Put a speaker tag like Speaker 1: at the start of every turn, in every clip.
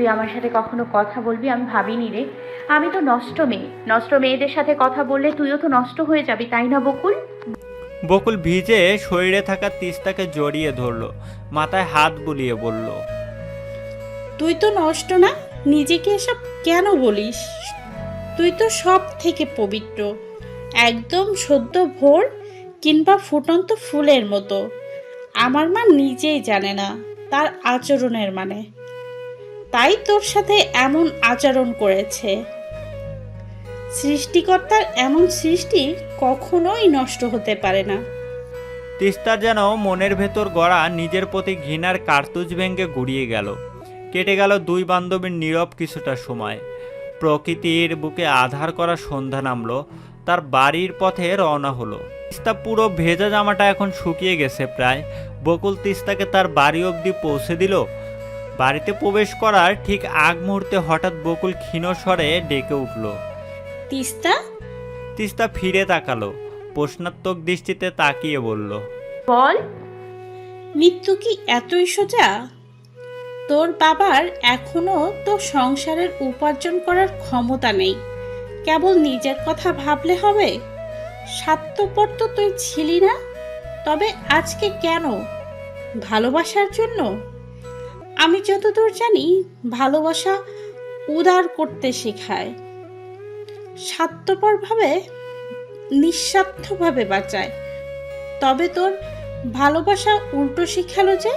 Speaker 1: তুই আমার সাথে কখনো কথা বলবি? আমি ভাবিনি রে। আমি তো নষ্ট মেয়ে। নষ্ট মেয়েদের সাথে কথা বললে তুইও তো নষ্ট হয়ে যাবি তাই না বকুল?
Speaker 2: বকুল ভিজে শরীরে থাকা তিস্তাকে জড়িয়ে ধরলো মাথায় হাত বুলিয়ে বলল
Speaker 3: তুই তো নষ্ট না? নিজেকে এসব কেন বলিস? তুই তো সব থেকে পবিত্র। একদম সদ্য ভোর কিংবা ফুটন্ত ফুলের মতো। আমার মা নিজেই জানে না তার আচরণের মানে। তাই তোর সাথে এমন আচরণ করেছে। সৃষ্টিকর্তার এমন সৃষ্টি কখনোই নষ্ট হতে পারে না।
Speaker 2: তিস্তার যেন মনের ভেতর গড়া নিজের প্রতি ঘৃণার কার্তুজ ভেঙে গুড়িয়ে গেল। কেটে গেল দুই বান্ধবীর নীরব কিছুটা সময়। প্রকৃতির বুকে আধার করা সন্ধ্যা নামলো, তার বাড়ির পথে রওনা হলো। তিস্তা পুরো ভেজা জামাটা এখন শুকিয়ে গেছে প্রায়। বকুল তিস্তাকে তার বাড়ি অবধি পৌঁছে দিল বাড়িতে প্রবেশ করার ঠিক আগ মুহূর্তে হঠাৎ বকুল ক্ষীণ স্বরে ডেকে উঠল।
Speaker 3: তিস্তা?
Speaker 2: তিস্তা ফিরে তাকালো প্রশ্নাত্মক দৃষ্টিতে তাকিয়ে বলল
Speaker 1: বল।
Speaker 3: মৃত্যু কি এতই সোজা? তোর বাবার এখনও তো সংসারের উপার্জন করার ক্ষমতা নেই। কেবল নিজের কথা ভাবলে হবে। স্বার্থপর তো তুই ছিলি না। তবে আজকে কেন? ভালোবাসার জন্য? আমি যতদূর জানি, ভালোবাসা উদার করতে শেখায়। স্বার্থপরভাবে, নিঃস্বার্থভাবে বাঁচায়। তবে তোর ভালোবাসা উল্টো শিখালো যে,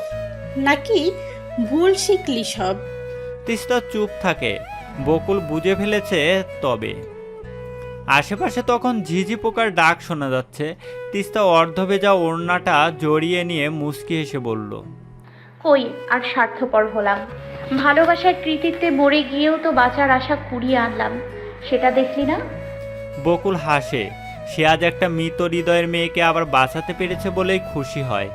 Speaker 3: নাকি ভুল শিখলি সব?
Speaker 2: তিস্তা চুপ থাকে। বকুল বুঝে ফেলেছে তবে। আশেপাশে তখন ঝিঝি পোকার ডাক শোনা যাচ্ছে। তিস্তা অর্ধভেজা ওড়নাটা জড়িয়ে নিয়ে মুচকি হেসে বলল
Speaker 1: কই আর স্বার্থপর হলাম। ভালোবাসার কৃতিত্বে মরে গিয়েও তো বাঁচার আশা কুড়িয়ে আনলাম। সেটা দেখলি না?
Speaker 2: বকুল হাসে, সে আজ একটা মৃত হৃদয়ের মেয়েকে আবার বাঁচাতে পেরেছে বলেই খুশি হয়।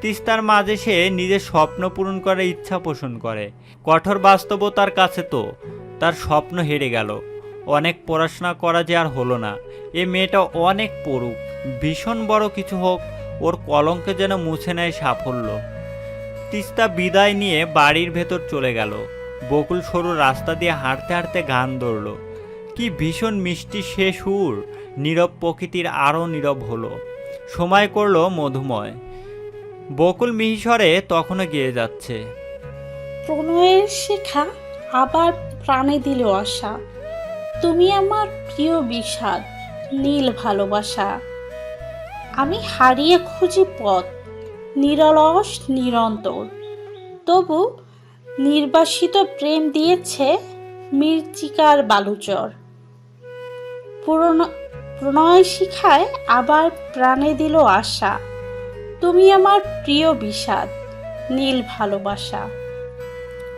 Speaker 2: তিস্তার মাঝে সে নিজের স্বপ্ন পূরণ করার ইচ্ছা পোষণ করে। কঠোর বাস্তবতার কাছে তো তার স্বপ্ন হেরে গেল। অনেক পড়াশোনা করা যে আর হলো না। এ মেয়েটা অনেক পড়ুক, ভীষণ বড় কিছু হোক, ওর কলঙ্কে যেন মুছে নেয় সাফল্য। তিস্তা বিদায় নিয়ে বাড়ির ভেতর চলে গেল। বকুল সরু রাস্তা দিয়ে হাঁটতে হাঁটতে গান ধরল। কি ভীষণ মিষ্টি সে সুর, নীরব প্রকৃতির আরও নীরব হলো। সময় করল মধুময়। বকুল মিহিসরে তখনও গিয়ে যাচ্ছে।
Speaker 3: প্রণয়ের শেখা আবার প্রাণে দিল আশা। তুমি আমার প্রিয় বিষাদ, নীল ভালোবাসা। আমি হারিয়ে খুঁজি পথ নিরলস, নিরন্তর। তবু নির্বাসিত প্রেম দিয়েছে মির্চিকার বালুচর। পুরনো, প্রণয় শিখায় আবার প্রাণে দিল আশা। তুমি আমার প্রিয় বিষাদ, নীল ভালোবাসা।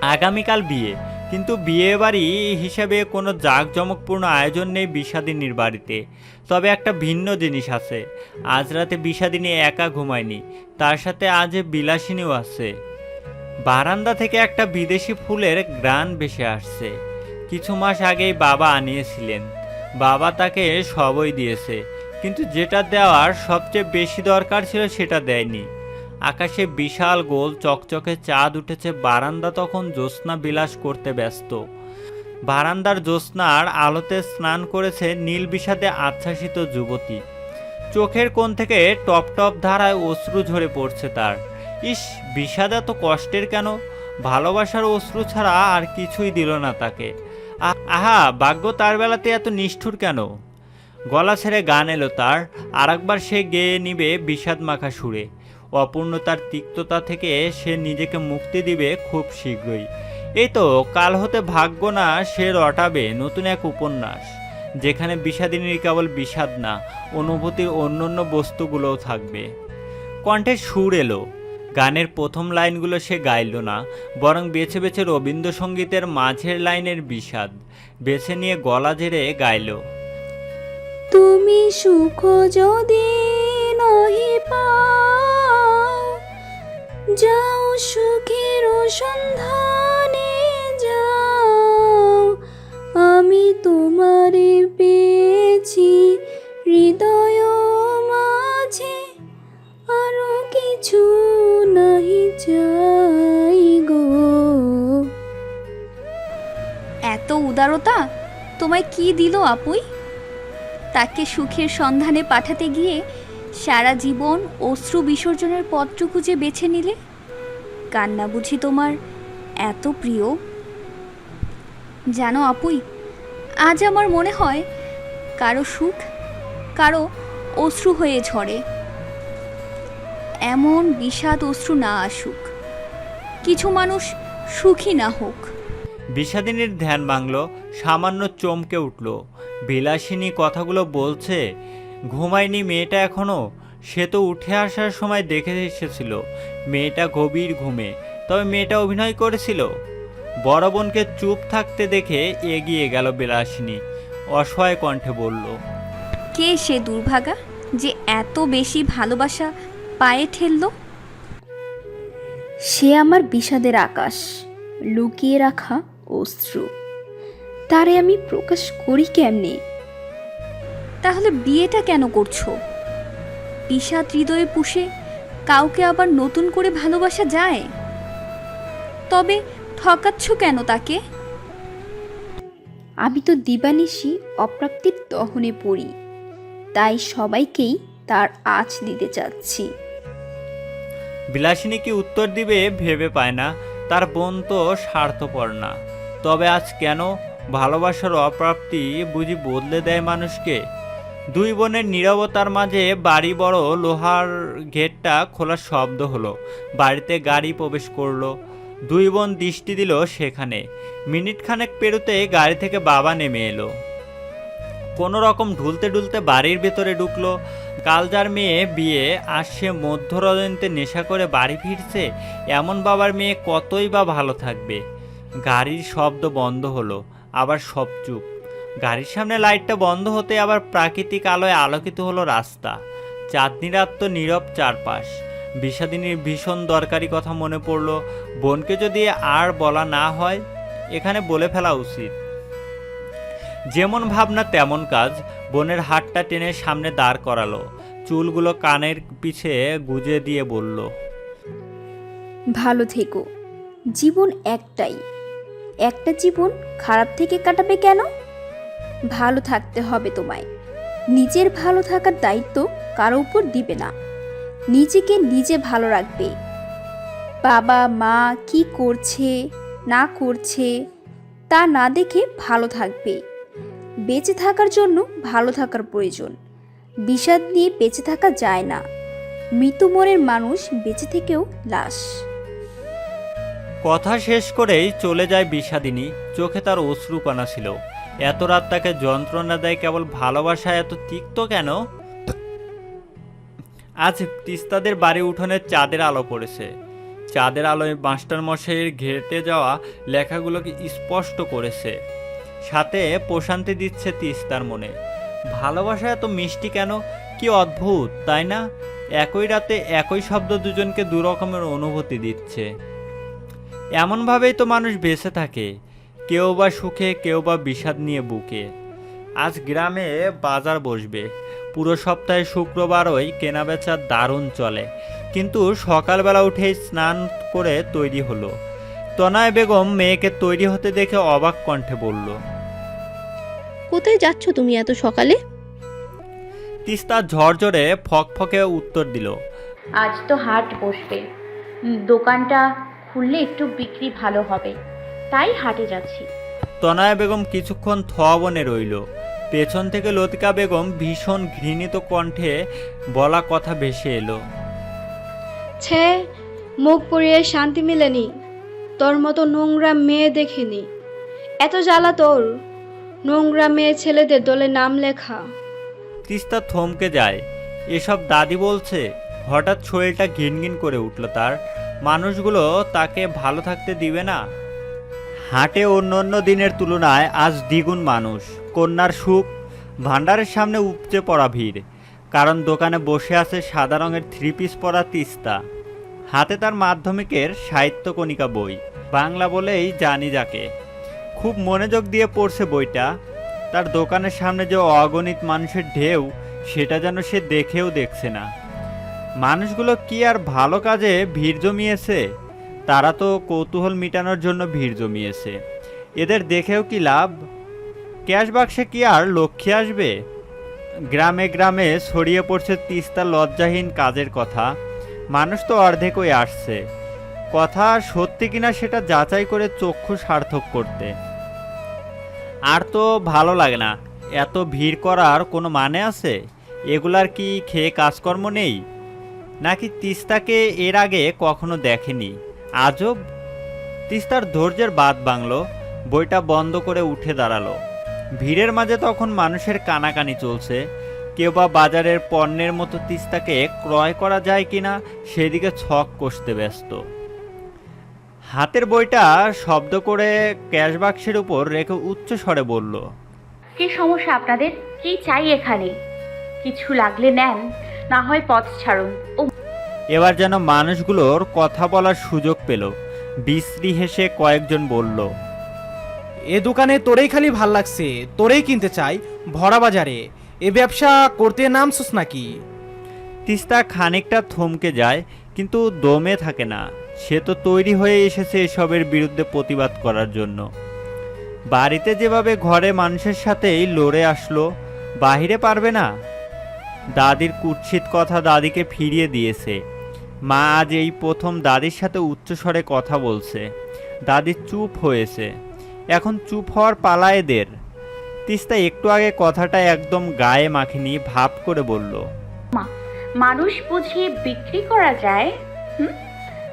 Speaker 2: আগামীকাল বিয়ে। কিন্তু বিয়ে বাড়ি হিসেবে কোনো জাঁকজমকপূর্ণ আয়োজন নেই বিষাদিনীর বাড়িতে। তবে একটা ভিন্ন জিনিস আছে। আজ রাতে বিষাদিনী একা ঘুমায়নি। তার সাথে আজ বিলাসিনীও আছে। বারান্দা থেকে একটা বিদেশি ফুলের গ্রান ভেসে আসছে। কিছু মাস আগেই বাবা আনিয়েছিলেন। বাবা তাকে সবই দিয়েছে। কিন্তু যেটা দেওয়ার সবচেয়ে বেশি দরকার ছিল সেটা দেয়নি। আকাশে বিশাল গোল, চকচকে চাঁদ উঠেছে, বারান্দা তখন জ্যোৎস্না বিলাস করতে ব্যস্ত। বারান্দার জ্যোৎস্নার আলোতে স্নান করেছে নীল বিষাদে আচ্ছাসিত যুবতী। চোখের কোণ থেকে টপ টপ ধারায় অশ্রু ঝরে পড়ছে তার। ইস, বিষাদ এত কষ্টের কেন? ভালোবাসার অশ্রু ছাড়া আর কিছুই দিল না তাকে। আহা, ভাগ্য তার বেলাতে এত নিষ্ঠুর কেন? গলা ছেড়ে গান এলো তার আর একবার সে গেয়ে নিবে বিষাদ মাখা সুরে। অপূর্ণতার তিক্ততা থেকে সে নিজেকে মুক্তি দিবে খুব শীঘ্রই। এই তো, কাল হতে ভাগ্য না, সে রটাবে নতুন এক উপন্যাস, যেখানে বিষাদিনীর কেবল বিষাদ না, অনুভূতির অন্য অন্য বস্তুগুলোও থাকবে। কণ্ঠে সুর এলো। গানের প্রথম লাইনগুলো সে গাইল না, বরং বেছে বেছে রবীন্দ্রসঙ্গীতের মাঝের লাইনের বিষাদ, বেছে নিয়ে গলা ঝেড়ে গাইল।
Speaker 4: তুমি সুখ যদি সন্ধানে যাও। আমি তোমারে পেয়েছি, হৃদয় মাঝে আরও কিছু নাহি চাই গো। এত উদারতা, তোমায় কি দিল আপুই? তাকে সুখের সন্ধানে পাঠাতে গিয়ে সারা জীবন অশ্রু বিসর্জনের পথটুকু যে বেছে নিলে? কান্না বুঝি তোমার? এত প্রিয়। জানো আপুই, আজ আমার মনে হয় কারও সুখ, কারও অশ্রু হয়ে ঝরে। এমন বিষাদ অশ্রু না আসুক, কিছু মানুষ সুখী না হোক।
Speaker 2: বিষাদিনীর ধ্যান ভাঙল, সামান্য চমকে উঠল। বিলাসিনী কথাগুলো বলছে, ঘুমায়নি মেয়েটা এখনও? সে তো উঠে আসার সময় দেখে এসেছিল। মেয়েটা গভীর ঘুমে তবে মেয়েটা অভিনয় করেছিল। বড় বোনকে চুপ থাকতে দেখে এগিয়ে গেল বিলাসিনী। অসহায় কণ্ঠে বলল
Speaker 4: কে সে দুর্ভাগা যে এত বেশি ভালোবাসা পায়ে ঠেলল?
Speaker 5: সে আমার বিষাদের আকাশ লুকিয়ে রাখা অশ্রু। তারে আমি প্রকাশ করি কেমনে?
Speaker 4: তাহলে বিয়েটা কেন করছ? বিষাদ হৃদয়ে পুষে কাউকে আবার নতুন করে ভালোবাসা যায়? তবে ঠকাচ্ছ কেন তাকে?
Speaker 5: আমি তো দিবানিশি অপ্রাপ্তির দহনে পড়ি তাই সবাইকেই তার আঁচ দিতে চাচ্ছি।
Speaker 2: বিলাসিনী কি উত্তর দিবে ভেবে পায় না তার বোন তো স্বার্থপর না। তবে আজ কেন ভালোবাসার অপ্রাপ্তি বুঝি বদলে দেয় মানুষকে? দুই বোনের নীরবতার মাঝে বাড়ি বড় লোহার গেটটা খোলার শব্দ হলো। বাড়িতে গাড়ি প্রবেশ করল। দুই বোন দৃষ্টি দিল সেখানে। মিনিট খানেক পেরোতে গাড়ি থেকে বাবা নেমে এলো। কোনো রকম ঢুলতে ঢুলতে বাড়ির ভেতরে ঢুকলো। কালজার মেয়ে বিয়ে, আর সে মধ্যরজনীতে নেশা করে বাড়ি ফিরছে, এমন বাবার মেয়ে কতই বা ভালো থাকবে? গাড়ির শব্দ বন্ধ হলো। আবার সব চুপ। গাড়ির সামনে লাইটটা বন্ধ হতে আবার প্রাকৃতিক আলোয় আলোকিত হলো রাস্তা। চাঁদনি রাত তো নীরব চারপাশ। বিষাদিনীর ভীষণ দরকারি কথা মনে পড়ল, বোনকে যদি আর বলা না হয়, এখানে বলে ফেলা উচিত। যেমন ভাবনা তেমন কাজ, বোনের হাতটা টেনে সামনে দাঁড় করালো, চুলগুলো কানের পিছে গুজে দিয়ে বলল।
Speaker 5: ভালো থেকো, জীবন একটাই। একটা জীবন খারাপ থেকে কাটাবে কেন? ভালো থাকতে হবে তোমায়। নিজের ভালো থাকার দায়িত্ব কারও উপর দিবে না। নিজেকে নিজে ভালো রাখবে। বাবা, মা কি করছে, না করছে, তা না দেখে ভালো থাকবে। বেঁচে থাকার জন্য ভালো থাকার প্রয়োজন। বিষাদ নিয়ে বেঁচে থাকা যায় না। মৃত মনের মানুষ বেঁচে থেকেও লাশ।
Speaker 2: কথা শেষ করেই চলে যায় বিষাদিনী। চোখে তার অশ্রুকণা ছিল। এত রাত তাকে যন্ত্রণা দেয় কেবল ভালোবাসা, এত তিক্ত কেন? আজ তিস্তাদের বাড়ি উঠোনে চাঁদের আলো পড়েছে। চাঁদের আলোয় মাস্টার মশাইয়ের ঘেটে যাওয়া লেখাগুলোকে স্পষ্ট করেছে। সাথে প্রশান্তি দিচ্ছে তিস্তার মনে। ভালোবাসা এত মিষ্টি কেন? কি অদ্ভুত, তাই না? একই রাতে একই শব্দ দুজনকে দু রকমের অনুভূতি দিচ্ছে। এমনভাবেই তো মানুষ বেঁচে থাকে। কেউ বা সুখে কেউ বা বিষাদ নিয়ে বুকে। আজ গ্রামে বাজার বসবে। পুরো সপ্তাহে শুক্রবারই কেনাবেচা দারুণ চলে। কিন্তু সকালবেলা উঠেই স্নান করে তৈরি হলো। তনয় বেগম মেয়েকে তৈরি হতে দেখে অবাক কণ্ঠে বলল
Speaker 6: কোথায় যাচ্ছ তুমি এত সকালে?
Speaker 2: তিস্তা ঝরঝরে ফকফকে উত্তর দিল
Speaker 1: আজ তো হাট বসবে। দোকানটা খুললে একটু বিক্রি ভালো হবে। তাই হাটে যাচ্ছি।
Speaker 2: তনয়া বেগম কিছুক্ষণ থোয়া বনে রইল। পেছন থেকে লতিকা বেগম ভীষণ ঘৃণিত কণ্ঠে বলা কথা ভেসে এলো।
Speaker 7: ছে মুখ পুড়িয়ে শান্তি মেলেনি। তোর মতো নোংরা মেয়ে দেখিনি। এত জ্বালা তোর। নোংরা মেয়ে ছেলেদের দলে নাম লেখা।
Speaker 2: তিস্তা থমকে যায়। এসব দাদি বলছে হঠাৎ শরীরটা ঘিনঘিন করে উঠল তার। মানুষগুলো তাকে ভালো থাকতে দিবে না। হাটে অন্য অন্য দিনের তুলনায় আজ দ্বিগুণ মানুষ। কন্যার সুখ, ভাণ্ডারের সামনে উপচে পড়া ভিড়, কারণ দোকানে বসে আছে সাদা রঙের থ্রি পিস পরা তিস্তা। হাতে তার মাধ্যমিকের সাহিত্য কণিকা বই, বাংলা বলেই জানি যাকে। খুব মনোযোগ দিয়ে পড়ছে বইটা, তার দোকানের সামনে যে অগণিত মানুষের ঢেউ, সেটা যেন সে দেখেও দেখছে না। মানুষগুলো কি আর ভালো কাজে ভিড় জমিয়েছে? তারা তো কৌতূহল মেটানোর জন্য ভিড় জমিয়েছে। এদের দেখেও কি লাভ? ক্যাশ বাক্সে কি আর লক্ষ্যে আসবে? গ্রামে গ্রামে ছড়িয়ে পড়ছে তিস্তা লজ্জাহীন কাজের কথা। মানুষ তো অর্ধেকই আসছে। কথা সত্যি কিনা সেটা যাচাই করে চক্ষু সার্থক করতে। আর তো ভালো লাগে না। এত ভিড় করার কোনো মানে আছে? এগুলার কি খেয়ে কাজকর্ম নেই? নাকি তিস্তাকে এর আগে কখনো দেখেনি? আজব তিস্তার ধৈর্যের বাদ বাংলো বইটা বন্ধ করে উঠে দাঁড়াল। ভিড়ের মাঝে তখন মানুষের কানাকানি চলছে, কেউ বা বাজারের পণ্যের মতো তিস্তাকে ক্রয় করা যায় কিনা সেদিকে ছক কষতে ব্যস্ত। হাতের বইটা শব্দ করে ক্যাশ বাক্সের উপর রেখে উচ্চ স্বরে বলল,
Speaker 1: কি সমস্যা আপনাদের? কি চাই এখানে? কিছু লাগলে নেন, না হয় পথ ছাড়ুন। ও
Speaker 2: এবার যেন মানুষগুলোর কথা বলার সুযোগ পেল। বিশ্রী হেসে কয়েকজন বলল
Speaker 8: এ দোকানে তোরেই খালি ভালো লাগছে তোরেই কিনতে চাই ভরা বাজারে। এ ব্যবসা করতে নামছস নাকি?
Speaker 2: তিস্তা খানিকটা থমকে যায় কিন্তু দমে থাকে না। সে তো তৈরি হয়ে এসেছে এসবের বিরুদ্ধে প্রতিবাদ করার জন্য। বাড়িতে যেভাবে ঘরে মানুষের সাথেই লড়ে আসলো বাহিরে পারবে না। দাদির কুৎসিত কথা দাদিকে ফিরিয়ে দিয়েছে। মা আজ এই প্রথম দাদির সাথে উচ্চস্বরে কথা বলছে। দাদি চুপ হয়েছে। এখন চুপ হওয়ার পালা এদের। তিস্তা একটু আগে কথাটা একদম গায়ে মাখিনি ভাব করে বলল
Speaker 1: মানুষ বুঝিয়ে বিক্রি করা যায়? হুম?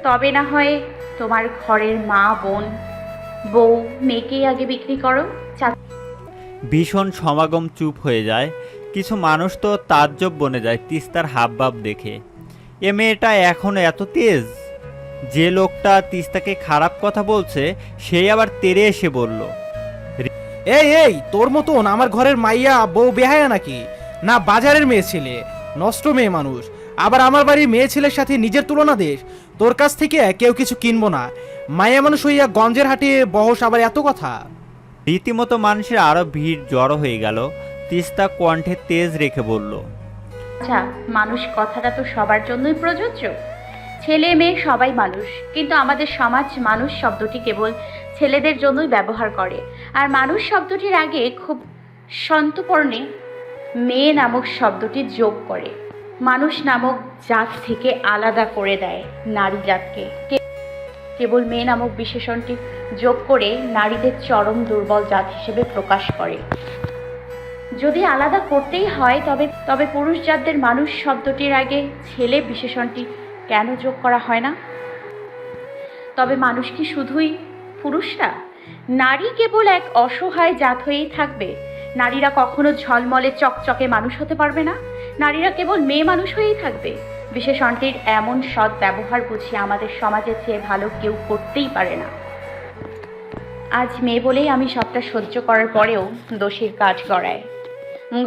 Speaker 1: তবে না হয় তোমার ঘরের মা বোন বউ মেয়েকেই আগে বিক্রি করো?
Speaker 2: ভীষণ সমাগম চুপ হয়ে যায়। কিছু মানুষ তো তাজ্জব বনে যায় তিস্তার হাবভাব দেখে। এ মেয়েটা এখন এত তেজ। যে লোকটা তিস্তাকে খারাপ কথা বলছে সেই আবার তেরে এসে বলল
Speaker 8: এই এই তোর মতন আমার ঘরের মাইয়া বউ বেহায়া নাকি? না বাজারের মেয়ে ছেলে নষ্ট মেয়ে মানুষ। আবার আমার বাড়ির মেয়ে ছেলের সাথে নিজের তুলনা দেশ। তোর কাছ থেকে কেউ কিছু কিনবো না। মায়া মানুষ হইয়া গঞ্জের হাটে বহস আবার এত কথা?
Speaker 2: রীতিমতো মানুষের আরও ভিড় জড়ো হয়ে গেল। তিস্তা কণ্ঠে তেজ রেখে বলল
Speaker 1: আচ্ছা মানুষ কথাটা তো সবার জন্যই প্রযোজ্য। ছেলে মেয়ে সবাই মানুষ, কিন্তু আমাদের সমাজ মানুষ শব্দটি কেবল ছেলেদের জন্যই ব্যবহার করে। আর মানুষ শব্দটির আগে খুব সন্তপর্ণে মেয়ে নামক শব্দটি যোগ করে। মানুষ নামক জাত থেকে আলাদা করে দেয় নারী জাতকে। কেবল মেয়ে নামক বিশেষণটি যোগ করে নারীদের চরম দুর্বল জাত হিসেবে প্রকাশ করে। যদি আলাদা করতেই হয়, তবে তবে পুরুষ জাতদের মানুষ শব্দটির আগে ছেলে বিশেষণটি কেন যোগ করা হয় না? তবে মানুষ কি শুধুই পুরুষরা? নারী কেবল এক অসহায় জাত হয়েই থাকবে। নারীরা কখনো ঝলমলে চকচকে মানুষ হতে পারবে না। নারীরা কেবল মেয়ে মানুষ হয়েই থাকবে। বিশেষণটির এমন সৎ ব্যবহার বুঝি আমাদের সমাজের চেয়ে ভালো কেউ করতেই পারে না। আজ মেয়ে বলেই আমি সবটা সহ্য করার পরেও দোষীর কাজ গড়ায়।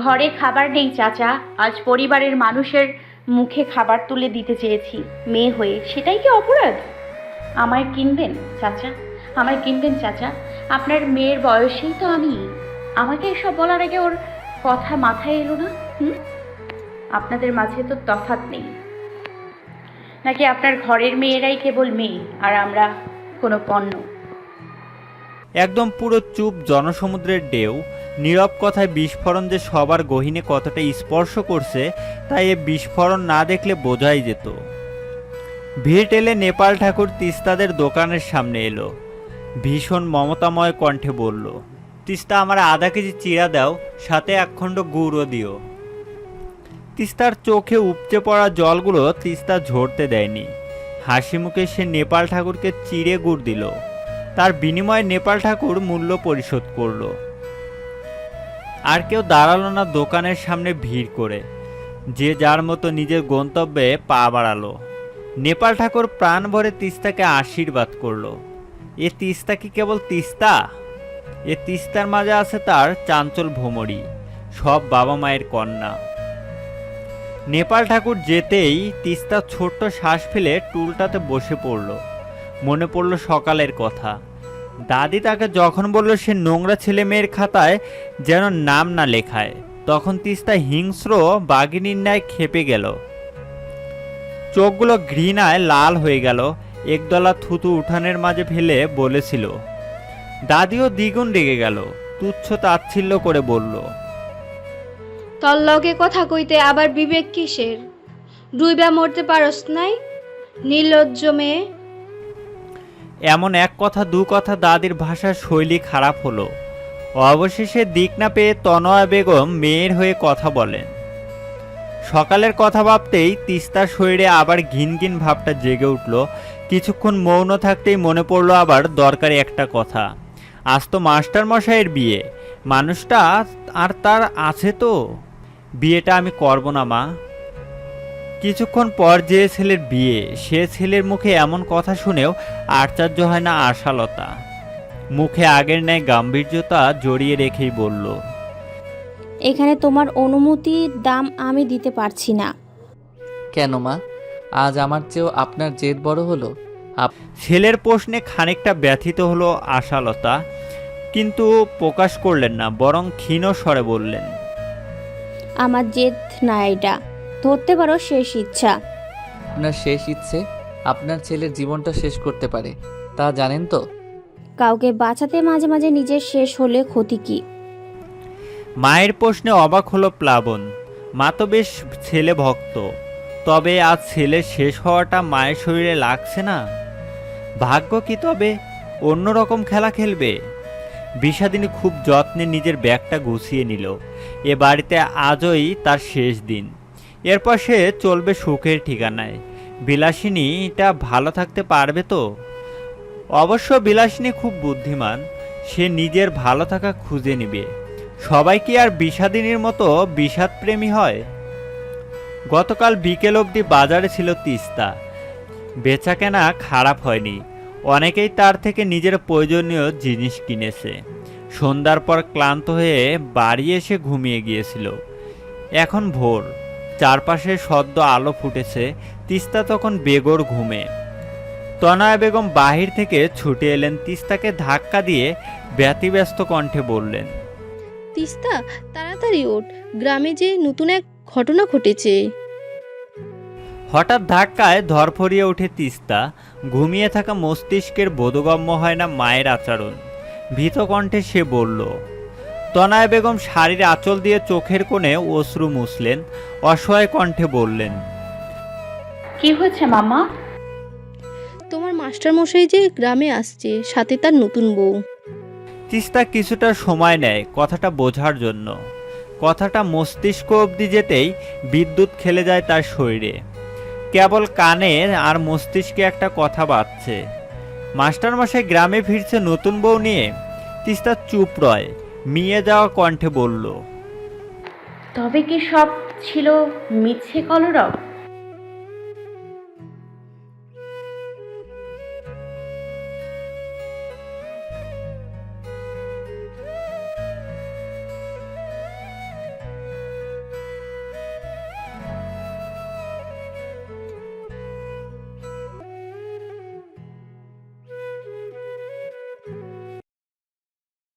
Speaker 1: ঘরে খাবার নেই, চাচা। আজ পরিবারের মানুষের মুখে খাবার তুলে দিতে চেয়েছি, মেয়ে হয়ে। সেটাই কি অপরাধ? আমায় কিনবেন, চাচা? আমায় কিনবেন, চাচা? আপনার মেয়ের বয়সেই তো আমি। আমাকে এসব বলার আগে ওর কথা মাথায় এলো না? হুম? আপনাদের মাঝে তো তফাৎ নেই। নাকি আপনার ঘরের মেয়েরাই কেবল মেয়ে, আর আমরা কোনো পণ্য?
Speaker 2: একদম পুরো চুপ জনসমুদ্রের ঢেউ, নীরব কথায় বিস্ফোরণ যে সবার গহিনে কতটা স্পর্শ করছে তাই এ বিস্ফোরণ না দেখলে বোঝাই যেত। ভিড় টেলে নেপাল ঠাকুর তিস্তাদের দোকানের সামনে এলো। ভীষণ মমতাময় কণ্ঠে বলল, তিস্তা, আমার আধা কেজি চিড়া দাও, সাথে একখণ্ড গুঁড়ো দিও। তিস্তার চোখে উপচে পড়া জলগুলো তিস্তা ঝরতে দেয়নি। হাসি মুখে সে নেপাল ঠাকুরকে চিড়ে গুড় দিল। তার বিনিময়ে নেপাল ঠাকুর মূল্য পরিশোধ করল। আর কেউ দাঁড়াল না দোকানের সামনে ভিড় করে। যে যার মতো নিজের গন্তব্যে পা বাড়ালো। নেপাল ঠাকুর প্রাণ ভরে তিস্তাকে আশীর্বাদ করল। এ তিস্তা কি কেবল তিস্তা? এ তিস্তার মাঝে আছে তার চাঞ্চল ভ্রমরি সব বাবা মায়ের কন্যা। নেপাল ঠাকুর যেতেই তিস্তা ছোট্ট শ্বাস ফেলে টুলটাতে বসে পড়ল। মনে পড়ল সকালের কথা। দাদি তাকে যখন বলল সে নোংরা ছেলে মেয়ের খাতায় যেন নাম না লেখায়, তখন তিস্তা হিংস্র বাঘিনীর ন্যায় খেপে গেল। চোখগুলো ঘৃণায় লাল হয়ে গেল, একদলা থুতু উঠানের মাঝে ফেলে বলেছিল। দাদিও দ্বিগুণ রেগে গেল, তুচ্ছ তাচ্ছিল্য করে বলল
Speaker 7: তোর লগে কথা কইতে আবার বিবেক কিসের? ডুইবা মরতে পারস নাই? নির্লজ্জ মেয়ে।
Speaker 2: এমন এক কথা, দু কথা দাদির ভাষার শৈলী খারাপ হলো। অবশেষে দিক না পেয়ে তনয়া বেগম মেয়ের হয়ে কথা বলেন। সকালের কথা ভাবতেই তিস্তার শরীরে আবার ঘিন ঘিন ভাবটা জেগে উঠল। কিছুক্ষণ মৌন থাকতেই মনে পড়ল আবার দরকারি একটা কথা। আজ তো মাস্টার মশাইয়ের বিয়ে। মানুষটা আর তার আছে তো? বিয়েটা আমি করব না, মা। কিছুক্ষণ পর যে ছেলের বিয়ে সে ছেলের মুখে এমন কথা শুনেও আশ্চর্য হয় না আশালতা। মুখে আগের ন্যায় গাম্ভীর্যতা জড়িয়ে রেখেই বলল
Speaker 6: এখানে তোমার অনুমতির দাম আমি দিতে পারছি না।
Speaker 9: কেন মা? আজ আমার চেয়েও আপনার জেদ বড় হলো।
Speaker 2: ছেলের প্রশ্নে খানিকটা ব্যথিত হলো আশালতা কিন্তু প্রকাশ করলেন না বরং ক্ষীণ স্বরে বললেন
Speaker 6: আমার জেদ না এটা। ধরতে পারো শেষ ইচ্ছা।
Speaker 9: আপনার শেষ ইচ্ছে আপনার ছেলের জীবনটা শেষ করতে পারে তা জানেন তো?
Speaker 6: কাউকে বাঁচাতে মাঝে মাঝে নিজের শেষ হলে ক্ষতি কি?
Speaker 2: মায়ের প্রশ্নে অবাক হলো প্লাবন। মা তো বেশ ছেলে ভক্ত তবে আজ ছেলে শেষ হওয়াটা মায়ের শরীরে লাগছে না? ভাগ্য কি তবে? অন্যরকম খেলা খেলবে। বিষাদিনী খুব যত্নে নিজের ব্যাগটা গুছিয়ে নিল। এ বাড়িতে আজই তার শেষ দিন। এরপর সে চলবে সুখের ঠিকানায়। বিলাসিনীটা ভালো থাকতে পারবে তো? অবশ্য বিলাসিনী খুব বুদ্ধিমান, সে নিজের ভালো থাকা খুঁজে নেবে। সবাই কি আর বিষাদিনীর মতো বিষাদ প্রেমী হয়? গতকাল বিকেল অবধি বাজারে ছিল তিস্তা। বেচাকেনা খারাপ হয়নি, অনেকেই তার থেকে নিজের প্রয়োজনীয় জিনিস কিনেছে। সন্ধ্যার পর ক্লান্ত হয়ে বাড়ি এসে ঘুমিয়ে গিয়েছিল। এখন ভোর। চারপাশে সদ্য আলো ফুটেছে তিস্তা তখন বেগর ঘুমে। তনয়া বেগম বাহির থেকে ছুটে এলেন তিস্তাকে ধাক্কা দিয়ে ব্যতিব্যস্ত কণ্ঠে বললেন
Speaker 6: তিস্তা তাড়াতাড়ি ওঠ। গ্রামে যে নতুন এক ঘটনা ঘটেছে।
Speaker 2: হঠাৎ ধাক্কায় ধরফরিয়ে ওঠে তিস্তা। ঘুমিয়ে থাকা মস্তিষ্কের বোধগম্য হয় না মায়ের আচরণ। ভীত কণ্ঠে সে বলল তনয়া বেগম শাড়ির আঁচল দিয়ে চোখের কোণে অশ্রু মুছলেন অসহায় কণ্ঠে বললেন
Speaker 1: কি হয়েছে মামা?
Speaker 6: তোমার মাস্টার মশাই যে গ্রামে আসছে সাথে তার নতুন বউ।
Speaker 2: তিস্তা কিছুটা সময় নেয় কথাটা বোঝার জন্য। কথাটা মস্তিষ্ক অবধি যেতেই বিদ্যুৎ খেলে যায় তার শরীরে। কেবল কানে আর মস্তিষ্কে একটা কথা বাজছে। মাস্টারমশাই গ্রামে ফিরছে নতুন বউ নিয়ে? তিস্তা চুপ রয়। মিয়ে যাওয়া কণ্ঠে বলল
Speaker 1: তবে কি সব ছিল মিছে কলরব?